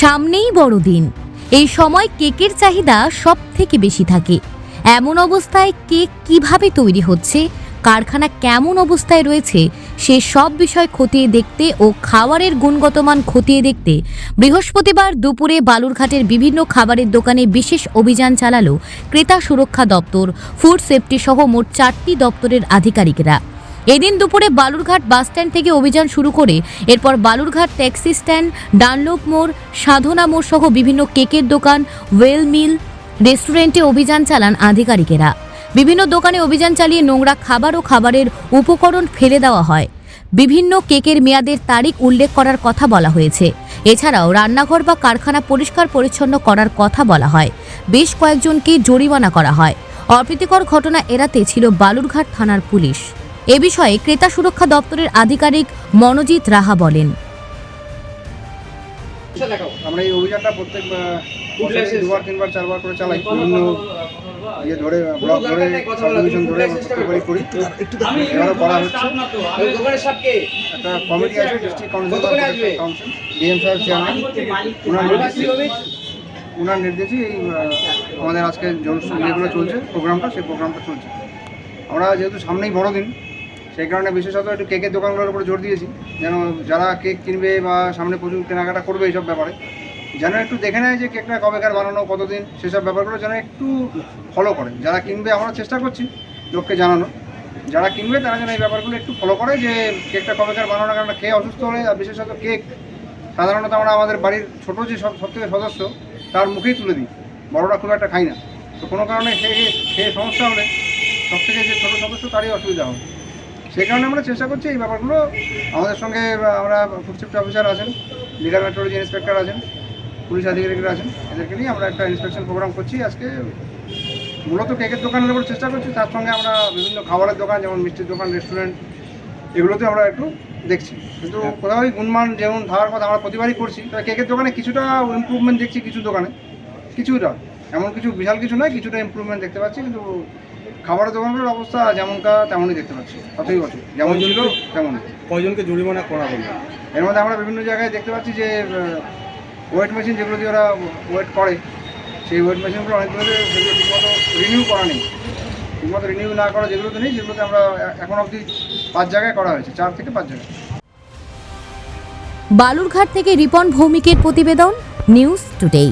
সামনেই বড়দিন। এই সময় কেকের চাহিদা সব থেকে বেশি থাকে। এমন অবস্থায় কেক কীভাবে তৈরি হচ্ছে, কারখানা কেমন অবস্থায় রয়েছে, সে সব বিষয় খতিয়ে দেখতে ও খাবারের গুণগত মান খতিয়ে দেখতে বৃহস্পতিবার দুপুরে বালুরঘাটের বিভিন্ন খাবারের দোকানে বিশেষ অভিযান চালালো ক্রেতা সুরক্ষা দপ্তর। ফুড সেফটি সহ মোট চারটি দপ্তরের আধিকারিকরা। এদিন দুপুরে বালুরঘাট বাসস্ট্যান্ড থেকে অভিযান শুরু করে এরপর বালুরঘাট ট্যাক্সি স্ট্যান্ড, ডানলোপ মোড়, সাধনা মোড় সহ বিভিন্ন কেকের দোকান, ওয়েল মিল, রেস্টুরেন্টে অভিযান চালান আধিকারিকেরা। বিভিন্ন দোকানে অভিযান চালিয়ে নোংরা খাবার ও খাবারের উপকরণ ফেলে দেওয়া হয়। বিভিন্ন কেকের মেয়াদের তারিখ উল্লেখ করার কথা বলা হয়েছে। এছাড়াও রান্নাঘর বা কারখানা পরিষ্কার পরিচ্ছন্ন করার কথা বলা হয়। বেশ কয়েকজনকে জরিমানা করা হয়। অপ্রীতিকর ঘটনা এড়াতে ছিল বালুরঘাট থানার পুলিশ। এ বিষয়ে ক্রেতা সুরক্ষা দপ্তরের আধিকারিক মনোজিৎ রাহা বলেন। আমরা এই অভিযানটা প্রত্যেক দুবার তিনবার চারবার করে চালাই। বিভিন্ন ইয়ে ধরে ব্লক ধরে সাব ধরে প্রত্যেকবারই করি। এবারও করা হচ্ছে। একটা কমিটি আছে ডিস্ট্রিক্ট কাউন্সিল কাউন্সিল ডিএম সাহেব চেয়ারম্যান। ওনার নির্দেশে ওনার নির্দেশে এই আমাদের আজকে যেগুলো চলছে প্রোগ্রামটা সেই প্রোগ্রামটা চলছে। আমরা যেহেতু সামনেই বড়দিন সেই কারণে বিশেষত একটু কেকের দোকানগুলোর উপরে জোর দিয়েছি, যেন যারা কেক কিনবে বা সামনে প্রচুর কেনাকাটা করবে এইসব ব্যাপারে, যেন একটু দেখে নেয় যে কেকটা কবেকার বানানো, কতদিন, সেসব ব্যাপারগুলো যেন একটু ফলো করে। যারা কিনবে, আমরা চেষ্টা করছি লোককে জানানো। যারা কিনবে, তারা যেন এই ব্যাপারগুলো একটু ফলো করে যে কেকটা কবেকার বানানো কারণ খেয়ে অসুস্থ হলে আর বিশেষত কেক সাধারণত আমরা আমাদের বাড়ির ছোটো যে সব সব থেকে সদস্য, তার মুখেই তুলে দিই। বড়রা খুব একটা খাই না। তো কোনো কারণে সে খেয়ে সমস্যা হলে সব থেকে যে ছোটো সদস্য, তারই অসুবিধা হবে। সেই কারণে আমরা চেষ্টা করছি এই ব্যাপারগুলো আমাদের সঙ্গে আমরা ফুড সেফটি অফিসার আছেন লিগাল মেট্রোলজি ইন্সপেক্টর আছেন পুলিশ আধিকারিকরা আছেন এদেরকে নিয়ে আমরা একটা ইন্সপেকশন প্রোগ্রাম করছি আজকে। মূলত কেকের দোকানের উপর চেষ্টা করছি তার সঙ্গে আমরা বিভিন্ন খাবারের দোকান যেমন মিষ্টির দোকান রেস্টুরেন্ট এগুলোতে আমরা একটু দেখছি। কিন্তু কোথাও ওই গুণমান যেমন ধারার কথা আমরা প্রতিবারই করছি তবে কেকের দোকানে কিছুটা ইমপ্রুভমেন্ট দেখছি কিছু দোকানে কিছুটা। এমন কিছু বিশাল কিছু নয় কিছুটা ইমপ্রুভমেন্ট দেখতে পাচ্ছি কিন্তু খাবারের দোকানগুলোর অবস্থা যেমনকার তেমনই দেখতে পাচ্ছি। ততই বছর। যেমন ছিল তেমনই। কয়জনকে জরিমানা করা হলো? এর মধ্যে আমরা বিভিন্ন জায়গায় দেখতে পাচ্ছি যে ওয়েট মেশিন যেগুলো দিয়ে ওরা ওয়েট করে সেই ওয়েট মেশিনগুলো অনেকগুলো সেগুলো ঠিকমতো রিনিউ করা নেই। ঠিকমতো রিনিউ না করা যেগুলোতে নেই যেগুলোতে আমরা এখন অবধি পাঁচ জায়গায় করা হয়েছে চার থেকে পাঁচ জায়গায়। বালুরঘাট থেকে রিপন ভৌমিকের প্রতিবেদন নিউজ টুডে।